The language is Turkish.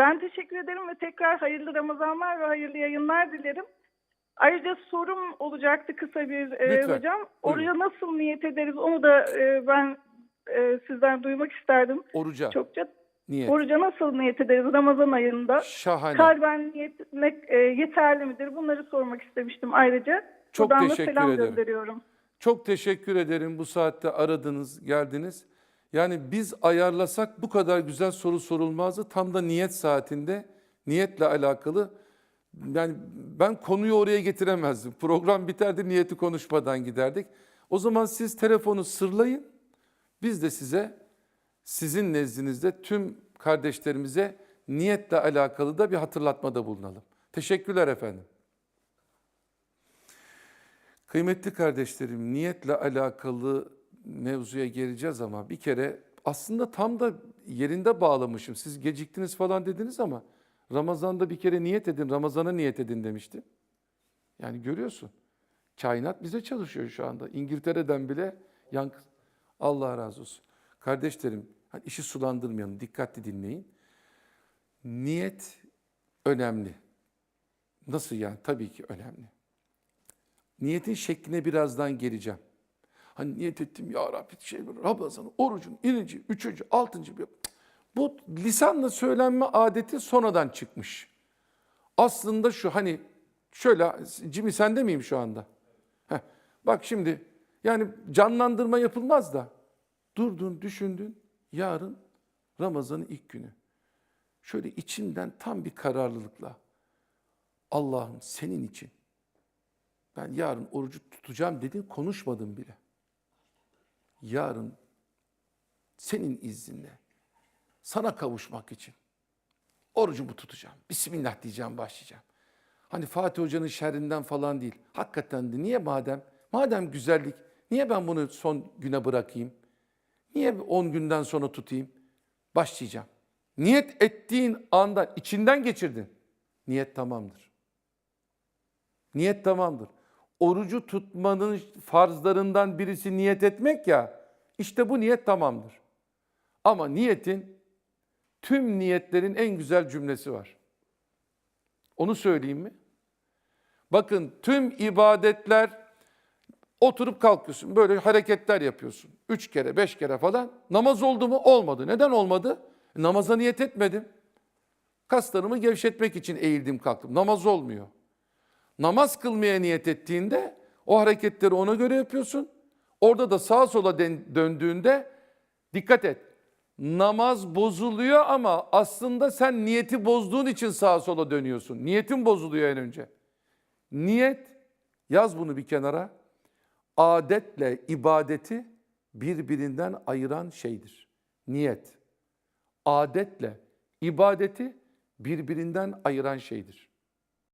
Ben teşekkür ederim ve tekrar hayırlı Ramazanlar ve hayırlı yayınlar dilerim. Ayrıca sorum olacaktı kısa bir e, Lütfen, hocam. Oraya nasıl niyet ederiz onu da e, ben e, sizden duymak isterdim. Oruca, Çokça niyet. oruca nasıl niyet ederiz Ramazan ayında? Şahane. Kalben niyet etmek e, yeterli midir? Bunları sormak istemiştim ayrıca. Çok Buradan da teşekkür selam ederim. gönderiyorum. Çok teşekkür ederim bu saatte aradınız, geldiniz. Yani biz ayarlasak bu kadar güzel soru sorulmazdı. Tam da niyet saatinde niyetle alakalı. Yani ben konuyu oraya getiremezdim. Program biterdi niyeti konuşmadan giderdik. O zaman siz telefonu sırlayın. Biz de size sizin nezdinizde tüm kardeşlerimize niyetle alakalı da bir hatırlatmada bulunalım. Teşekkürler efendim. Kıymetli kardeşlerim, niyetle alakalı mevzuya geleceğiz ama bir kere aslında tam da yerinde bağlamışım. Siz geciktiniz falan dediniz ama Ramazan'da bir kere niyet edin, Ramazan'a niyet edin demiştim. Yani görüyorsun. Kainat bize çalışıyor şu anda. İngiltere'den bile yankı. Allah razı olsun. Kardeşlerim, hani işi sulandırmayalım, dikkatli dinleyin. Niyet önemli. Nasıl yani? Tabii ki önemli. Niyetin şekline birazdan geleceğim. Hani niyet ettim ya Rabbi şey Ramazan, orucun birinci, üçüncü, altıncı. bir- Bu lisanla söylenme adeti sonradan çıkmış. Aslında şu hani şöyle Cimi sende miyim şu anda? Heh, bak şimdi yani canlandırma yapılmaz da durdun düşündün yarın Ramazan'ın ilk günü. Şöyle içinden tam bir kararlılıkla Allah'ım senin için ben yarın orucu tutacağım dedin konuşmadım bile. Yarın senin izninle sana kavuşmak için orucumu tutacağım. Bismillah diyeceğim başlayacağım. Hani Fatih Hoca'nın şerrinden falan değil. Hakikaten de niye madem, madem güzellik, niye ben bunu son güne bırakayım? Niye 10 günden sonra tutayım? Başlayacağım. Niyet ettiğin anda içinden geçirdin. Niyet tamamdır. Niyet tamamdır. Orucu tutmanın farzlarından birisi niyet etmek ya. İşte bu niyet tamamdır. Ama niyetin tüm niyetlerin en güzel cümlesi var. Onu söyleyeyim mi? Bakın tüm ibadetler oturup kalkıyorsun. Böyle hareketler yapıyorsun. Üç kere, beş kere falan. Namaz oldu mu? Olmadı. Neden olmadı? Namaza niyet etmedim. Kaslarımı gevşetmek için eğildim kalktım. Namaz olmuyor. Namaz kılmaya niyet ettiğinde o hareketleri ona göre yapıyorsun. Orada da sağa sola döndüğünde dikkat et. Namaz bozuluyor ama aslında sen niyeti bozduğun için sağa sola dönüyorsun. Niyetin bozuluyor en önce. Niyet, yaz bunu bir kenara. Adetle ibadeti birbirinden ayıran şeydir. Niyet. Adetle ibadeti birbirinden ayıran şeydir.